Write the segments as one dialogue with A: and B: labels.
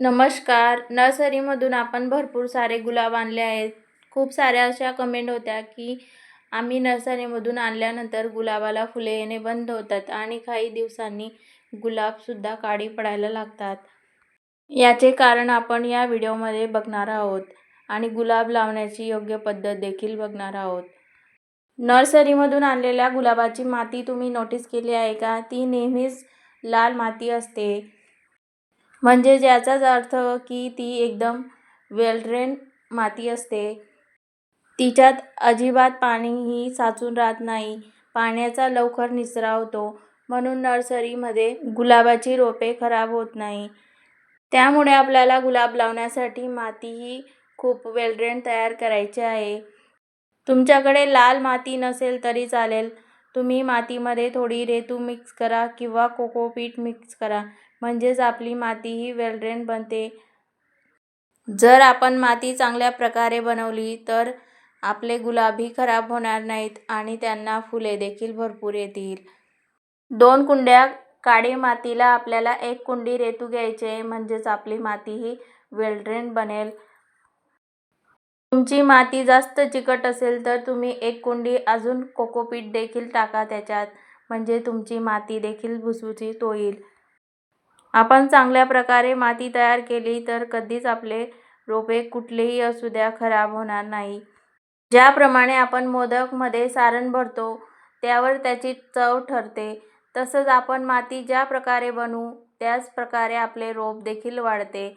A: नमस्कार. नर्सरीमधून आपण भरपूर सारे गुलाब आणले आहेत. खूप साऱ्या अशा कमेंट होत्या की आम्ही नर्सरीमधून आणल्यानंतर गुलाबाला फुले येणे बंद होतात आणि काही दिवसांनी गुलाबसुद्धा काळी पडायला लागतात. याचे कारण आपण या व्हिडिओमध्ये बघणार आहोत आणि गुलाब लावण्याची योग्य पद्धत देखील बघणार आहोत. नर्सरीमधून आणलेल्या गुलाबाची माती तुम्ही नोटीस केली आहे का? ती नेहमीच लाल माती असते. म्हणजे ज्याचाच अर्थ की ती एकदम वेल ड्रेन माती असते. तिच्यात अजिबात पाणीही साचून राहत नाही. पाण्याचा लवकर निचरा होतो. म्हणून नर्सरीमध्ये गुलाबाची रोपे खराब होत नाही. त्यामुळे आपल्याला गुलाब लावण्यासाठी मातीही खूप वेल ड्रेन तयार करायची आहे. तुमच्याकडे लाल माती नसेल तरी चालेल. तुम्ही मातीमध्ये थोडी रेतू मिक्स करा किंवा कोकोपीट मिक्स करा. म्हणजेच आपली मातीही वेल ड्रेन बनते. जर आपण माती चांगल्या प्रकारे बनवली तर आपले गुलाबही खराब होणार नाहीत आणि त्यांना फुले देखील भरपूर येतील. दोन कुंड्या काळी मातीला आपल्याला एक कुंडी रेतू घ्यायचे म्हणजेच आपली मातीही वेल ड्रेन बनेल. तुमची माती जास्त चिकट असेल तर तुम्ही एक कुंडी अजून कोकोपीट देखील टाका त्याच्यात. म्हणजे तुमची माती देखील भुसभुशीत होईल. आपण चांगल्या प्रकारे माती तयार केली तर कधीच आपले रोपे कुठलेही असू द्या खराब होणार नाही. ज्याप्रमाणे आपण मोदकमध्ये सारण भरतो त्यावर त्याची चव ठरते. तसंच आपण माती ज्या प्रकारे बनवू त्याच प्रकारे आपले रोप देखील वाढते.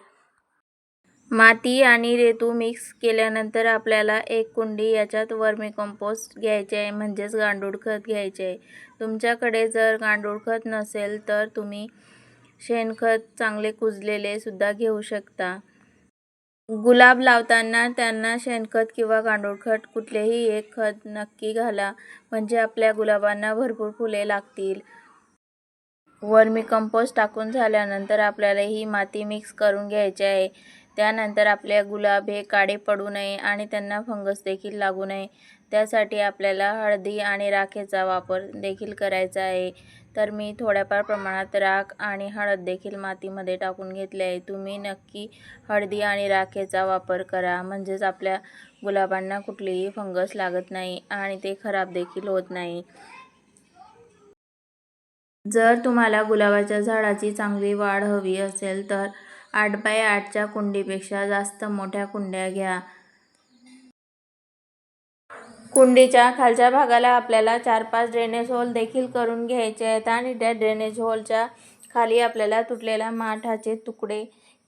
A: माती आणि रेतू मिक्स केल्यानंतर आपल्याला एक कुंडी याच्यात वर्मी कंपोस्ट घ्यायचे आहे म्हणजेच गांडूळ खत घ्यायचे आहे. तुमच्याकडे जर गांडूळ खत नसेल तर तुम्ही शेणखत चांगले कुजलेले सुद्धा घेऊ शकता. गुलाब लावताना त्यांना शेणखत किंवा गांडूळ खत कुठलेही एक खत नक्की घाला म्हणजे आपल्या गुलाबांना भरपूर फुले लागतील. वर्मी कंपोस्ट टाकून झाल्यानंतर आपल्याला ही माती मिक्स करून घ्यायची आहे. त्यानंतर आपल्या गुलाब हे काळे पडू नये आणि त्यांना फंगस देखील लागू नये. त्यासाठी आपल्याला हळदी आणि राखेचा वापर देखील करायचा आहे. तर मी थोड्याफार प्रमाणात राख आणि हळद देखील मातीमध्ये टाकून घेतले आहे. तुम्ही नक्की हळदी आणि राखेचा वापर करा. म्हणजेच आपल्या गुलाबांना कुठलीही फंगस लागत नाही आणि ते खराब देखील होत नाही. जर तुम्हाला गुलाबाच्या झाडाची चांगली वाढ हवी असेल तर आठ बाय आठच्या कुंडीपेक्षा जास्त मोठ्या कुंड्या घ्या. कुंडीच्या खालच्या भागाला आपल्याला चार पाच ड्रेनेज होल देखील करून घ्यायचे आहेत आणि त्या ड्रेनेज होलच्या खाली आपल्याला तुटलेल्या माठाचे तुकडे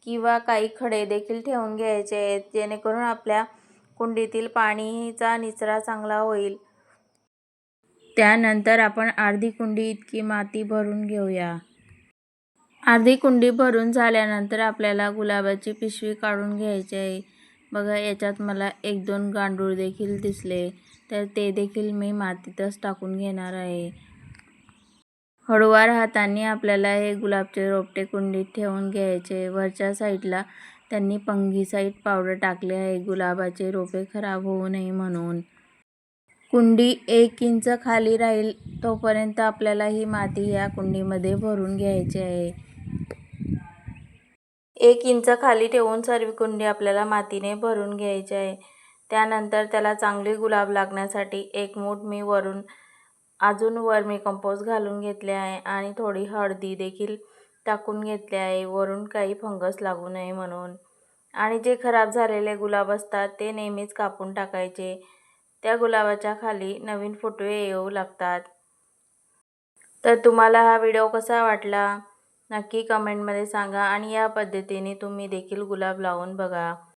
A: किंवा काही खडे देखील ठेवून घ्यायचे आहेत जेणेकरून आपल्या कुंडीतील पाणीचा निचरा चांगला होईल. त्यानंतर आपण अर्धी कुंडी इतकी माती भरून घेऊया. अर्धी कुंडी भरून झाल्यानंतर आपल्याला गुलाबाची पिशवी काढून घ्यायची आहे. बघा याच्यात मला एक दोन गांडूळ देखील दिसले. तर ते देखील मी मातीतच टाकून घेणार आहे. हळूवार हाताने आपल्याला हे गुलाबचे रोपटे कुंडीत ठेवून घ्यायचे. वरच्या साईडला त्यांनी पंगीसाईड पावडर टाकले आहे. गुलाबाचे रोपे खराब होऊ नये म्हणून. कुंडी एक इंच खाली राहील तोपर्यंत आपल्याला ही माती या कुंडीमध्ये भरून घ्यायची आहे. एक इंच खाली ठेवून सर्व कुंडी आपल्याला मातीने भरून घ्यायची आहे. त्यानंतर त्याला चांगले गुलाब लागण्यासाठी एक मूठ मी वरून अजून वर्मी कंपोस्ट घालून घेतले आहे आणि थोडी हळदी देखील टाकून घेतले आहे. वरून काही फंगस लागू नये म्हणून. आणि जे खराब झालेले गुलाब असतात ते नेहमीच कापून टाकायचे. त्या गुलाबाच्या खाली नवीन फुटवे येऊ लागतात. तर तुम्हाला हा व्हिडिओ कसा वाटला? नक्की कमेंटमध्ये सांगा आणि या पद्धतीने तुम्ही देखील गुलाब लावून बघा.